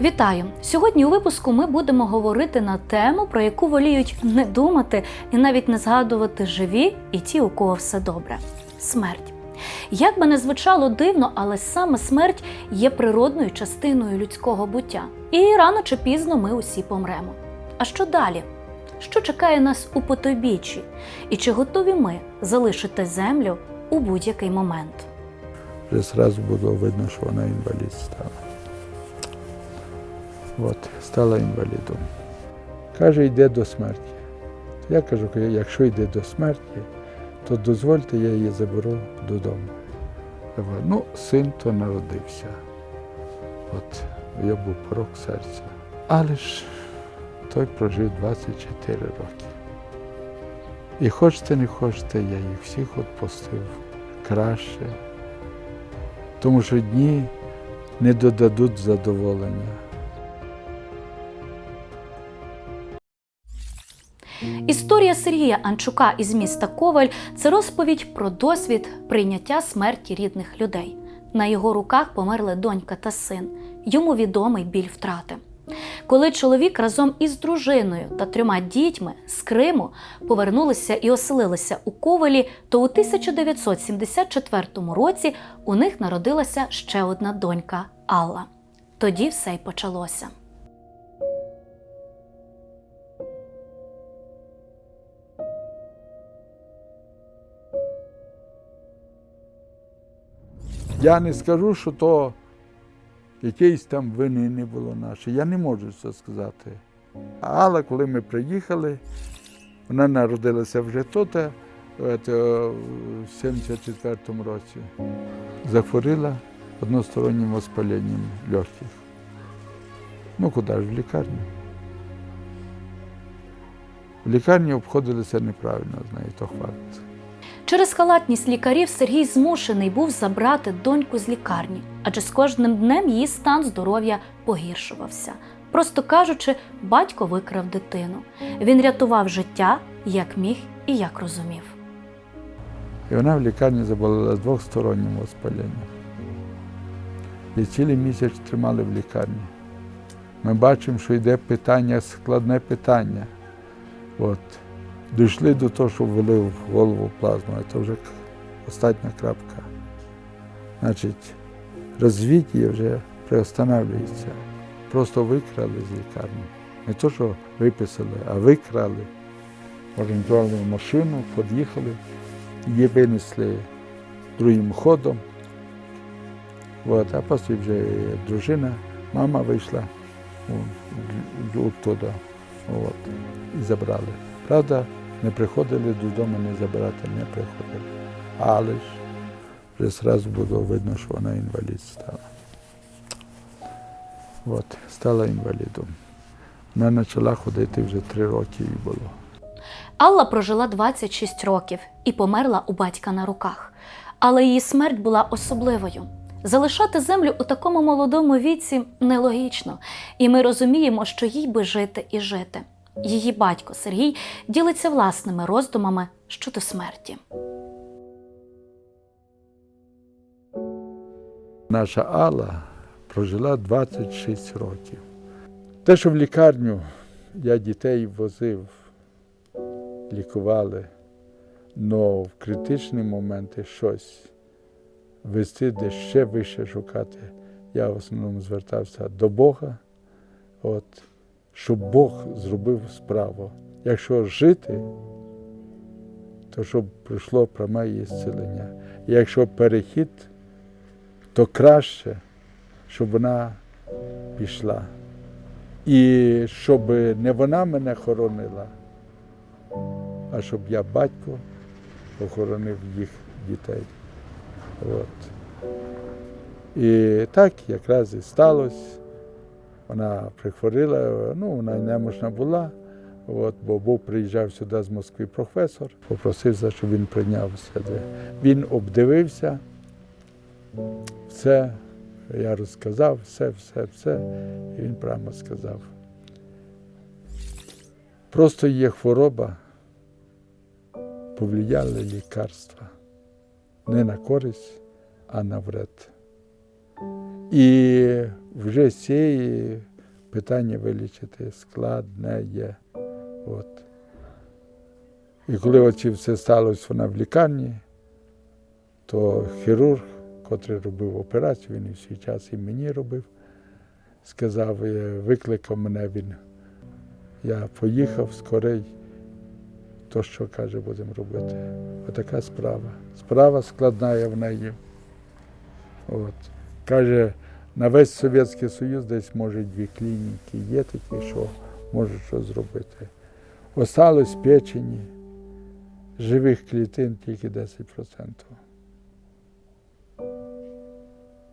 Вітаю! Сьогодні у випуску ми будемо говорити на тему, про яку воліють не думати і навіть не згадувати живі і ті, у кого все добре смерть. Як би не звучало дивно, але саме смерть є природною частиною людського буття. І рано чи пізно ми усі помремо. А що далі? Що чекає нас у потойбіччі? І чи готові ми залишити землю у будь-який момент? Вже зразу було видно, що вона інвалід стала. От, стала інвалідом. Каже, йде до смерті. Я кажу, якщо йде до смерті, то дозвольте, я її заберу додому. Говорю, ну, син то народився. От, я був порок серця. Але ж той прожив 24 роки. І хочете, не хочете, я їх всіх відпустив краще. Тому що дні не додадуть задоволення. Історія Сергія Анчука із міста Коваль це розповідь про досвід прийняття смерті рідних людей. На його руках померли донька та син. Йому відомий біль втрати. Коли чоловік разом із дружиною та трьома дітьми з Криму повернулися і оселилися у Ковалі, то у 1974 році у них народилася ще одна донька Алла. Тоді все й почалося. Я не скажу, що то якоїсь там вини не було нашої. Я не можу це сказати. Але коли ми приїхали, вона народилася вже тут, е, в 74-му році. Захворіла одностороннім воспаленням легких. Ну куди ж в лікарню? В лікарні обходилися неправильно, з нею, то факт. Через халатність лікарів Сергій змушений був забрати доньку з лікарні, адже з кожним днем її стан здоров'я погіршувався. Просто кажучи, батько викрав дитину. Він рятував життя як міг і як розумів. І вона в лікарні заболіла двохстороннім воспаленням. І цілий місяць тримали в лікарні. Ми бачимо, що йде питання, складне питання. От. Дійшли до того, що ввели в голову плазму, це вже остання крапка. Значить, розвиття вже приостанавлюється. Просто викрали з лікарні. Не то, що виписали, а викрали. Організували машину, під'їхали, її винесли другим ходом. От, а потім вже дружина, мама вийшла оттуда от, і забрали. Правда, не приходили додому, не забирати не приходили. Але ж вже одразу було видно, що вона інвалід стала. От, стала інвалідом. Вона почала ходити вже три роки їй було. Алла прожила 26 років і померла у батька на руках. Але її смерть була особливою. Залишати землю у такому молодому віці нелогічно, і ми розуміємо, що їй би жити і жити. Її батько Сергій ділиться власними роздумами щодо смерті. Наша Алла прожила 26 років. Те, що в лікарню я дітей возив, лікували, але в критичні моменти щось вести, де ще вище шукати, я в основному звертався до Бога, от, щоб Бог зробив справу. Якщо жити, то щоб прийшло пряме її якщо перехід, то краще, щоб вона пішла. І щоб не вона мене хоронила, а щоб я батько охоронив їх дітей. От. І так якраз і сталося. Вона прихворіла, ну, вона немощна була, от, бо був приїжджав сюди з Москви професор, попросився, щоб він прийняв себе. Він обдивився, все, я розказав, все, все, все. І він прямо сказав. Просто є хвороба, повлияли лікарства не на користь, а на вред. І вже цієї питання вилічити складне є. От. І коли оці все сталося вона в лікарні, то хірург, котрий робив операцію, він і в свій час і мені робив, сказав, е, викликав мене він. Я поїхав скорей, то що каже, будемо робити. Отака справа. Справа складна в неї. От. Каже, на весь Совєтський Союз десь може дві клініки є такі, що можуть що зробити. Осталось печені, живих клітин тільки 10%.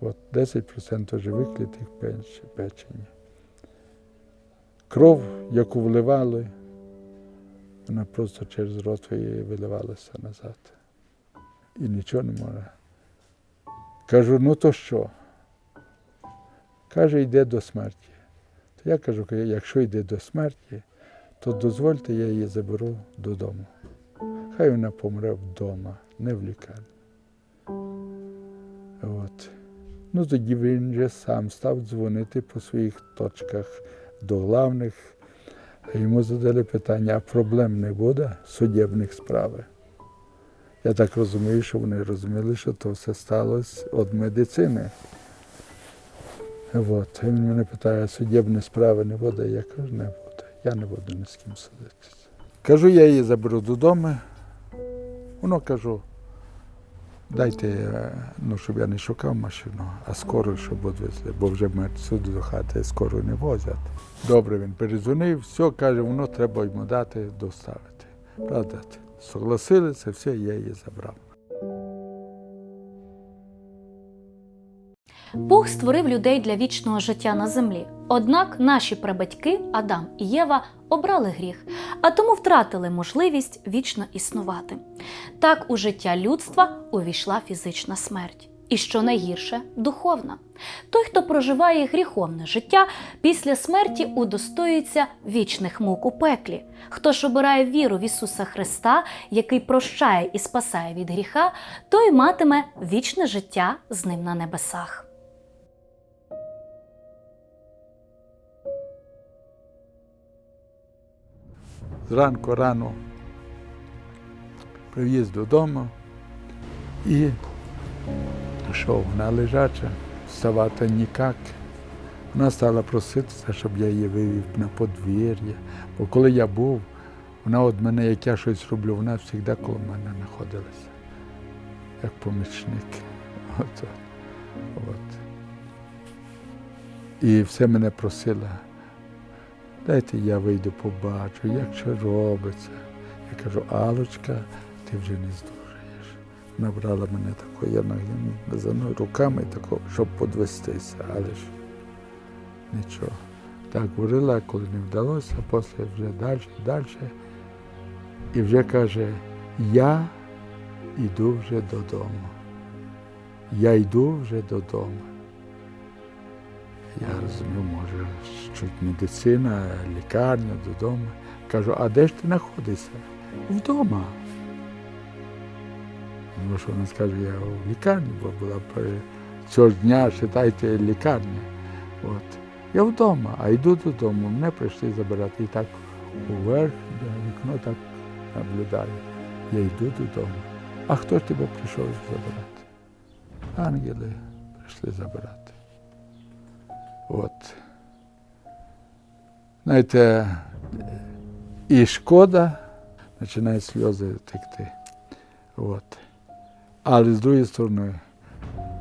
От 10% живих клітин печ- печені. Кров, яку вливали, вона просто через рот виливалася назад. І нічого не може. Кажу, ну то що? Каже, йде до смерті. То я кажу, якщо йде до смерті, то дозвольте, я її заберу додому. Хай вона помре вдома, не в лікарні. От. Ну тоді він же сам став дзвонити по своїх точках до главних. А йому задали питання, а проблем не буде судебних справ. Я так розумію, що вони розуміли, що то все сталося від медицини. От. І він мене питає, судебні справи не буде? Я кажу, не буде. Я не буду ні з ким судитися. Кажу, я її заберу додому. Воно кажу, дайте, е, ну, щоб я не шукав машину, а скоро, щоб відвезли, бо вже ми сюди до хати скоро не возять. Добре, він перезвонив, все, каже, воно треба йому дати, доставити. Правда, согласилися, все, я її забрав. Бог створив людей для вічного життя на землі. Однак наші прабатьки Адам і Єва обрали гріх, а тому втратили можливість вічно існувати. Так у життя людства увійшла фізична смерть. І що найгірше духовна. Той, хто проживає гріховне життя, після смерті удостоюється вічних мук у пеклі. Хто ж обирає віру в Ісуса Христа, який прощає і спасає від гріха, той матиме вічне життя з ним на небесах. Зранку рано привіз додому і що вона лежача, вставати ніяк. Вона стала проситися, щоб я її вивів на подвір'я. Бо коли я був, вона від мене, як я щось роблю, вона завжди коло мене знаходилася, як помічник. От. От. І все мене просила. Дайте я вийду побачу, як що робиться. Я кажу, Алочка, ти вже не здужаєш. Набрала мене такою, я мною руками, тако, щоб подвестися, але ж нічого. Так говорила, коли не вдалося, а після вже далі, далі. І вже каже, я йду вже додому. Я йду вже додому. Я розумів, може, чуть медицина, лікарня, додому. Кажу, а де ж ти знаходишся? Вдома. Ну, що вона скаже, я в лікарні, бо була цього дня, вважайте, лікарня. От. Я вдома, а йду додому, мене прийшли забирати. І так уверх, вікно так наблюдаю. Я йду додому. А хто ж тебе прийшов забирати? Ангели прийшли забирати. От. Знаєте, і шкода, починають сльози текти. От. Але з другої сторони,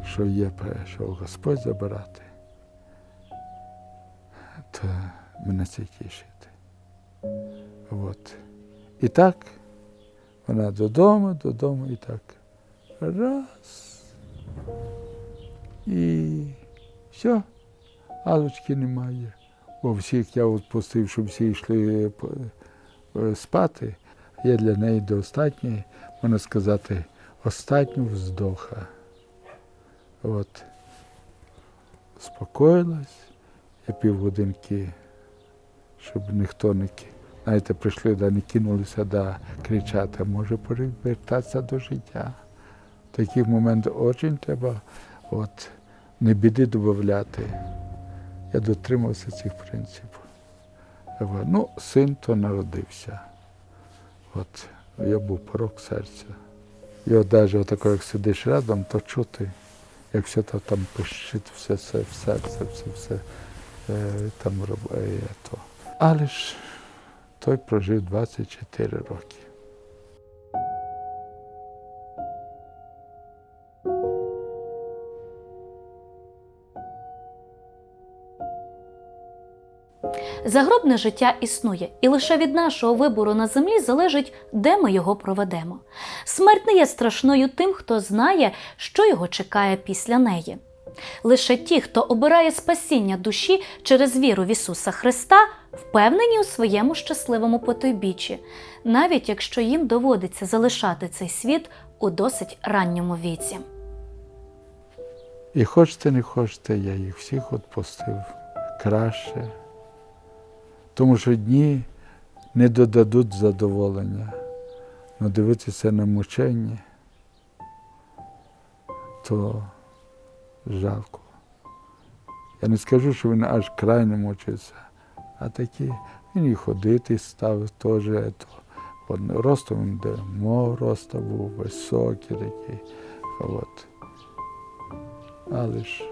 що є, що Господь забирати, то мене це тішить. От. І так, вона додому, додому і так. Раз. І все. Алочки немає. Бо всіх я відпустив, щоб всі йшли е, спати. Я для неї до останньої, можна сказати, останнього вздоха. От. Спокоїлась, я півгодинки, щоб ніхто не знаєте, прийшли, да не кинулися да кричати, може повертатися до життя. В таких моментах дуже треба от, не біди додати. Я дотримався цих принципів. Ну, син то народився. От я був порок серця. І от навіть отако, як сидиш рядом, то чути, як все то там пищить, все, все в серце, все, все е, там робить. Але ж той прожив 24 роки. Загробне життя існує, і лише від нашого вибору на землі залежить, де ми його проведемо. Смерть не є страшною тим, хто знає, що його чекає після неї. Лише ті, хто обирає спасіння душі через віру в Ісуса Христа, впевнені у своєму щасливому потойбіччі, навіть якщо їм доводиться залишати цей світ у досить ранньому віці. І хочете, не хочете, я їх всіх відпустив краще. Тому що дні не додадуть задоволення. Ну дивитися на мучення, то жалко. Я не скажу, що він аж крайне мучився, а такі він і ходити став теж. То, ростом він де мого роста був, високий такий. От. Але ж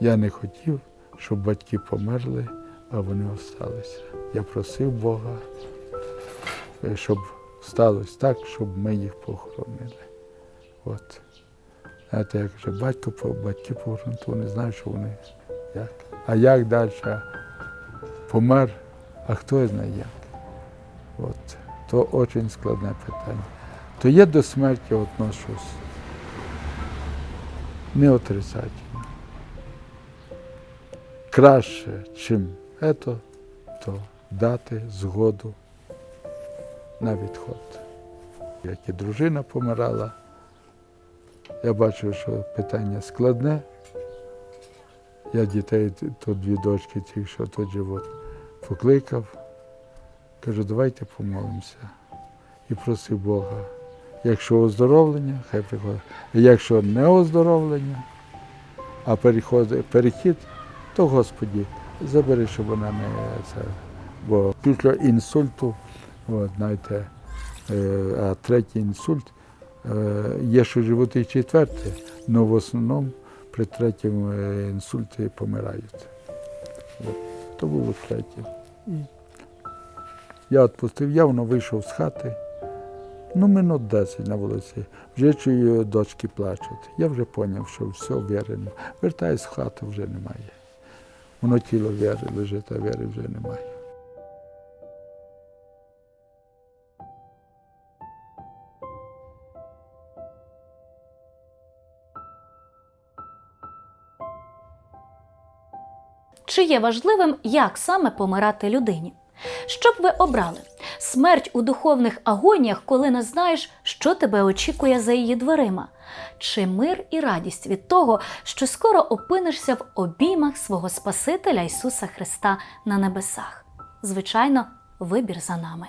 я не хотів, щоб батьки померли, а вони залишилися. Я просив Бога, е, щоб сталося так, щоб ми їх похоронили. От. Знаєте, як вже батько по батьки похоронили, то вони знають, що вони як. А як далі помер, а хто знає як. От. То дуже складне питання. То я до смерті отношусь не отрицательно. Краще, чим ето, то дати згоду на відход. Як і дружина помирала, я бачив, що питання складне. Я дітей, то дві дочки, ті, що тут живуть, покликав. Кажу, давайте помолимося. І просив Бога. Якщо оздоровлення, хай приходить. Якщо не оздоровлення, а перехід, то Господі, забери, щоб вона не це. Бо після інсульту, от, знаєте, е, а третій інсульт, е, є, що живуть і четвертий, але в основному при третьому е, інсульті помирають. От, то було третє. Я відпустив, я воно вийшов з хати. Ну, минут 10 на вулиці. Вже чую, дочки плачуть. Я вже зрозумів, що все вірено. Вертаюсь в хату, вже немає. Воно тіло віри лежить, а віри вже немає. Чи є важливим, як саме помирати людині? Що б ви обрали? Смерть у духовних агоніях, коли не знаєш, що тебе очікує за її дверима? Чи мир і радість від того, що скоро опинишся в обіймах свого Спасителя Ісуса Христа на небесах? Звичайно, вибір за нами.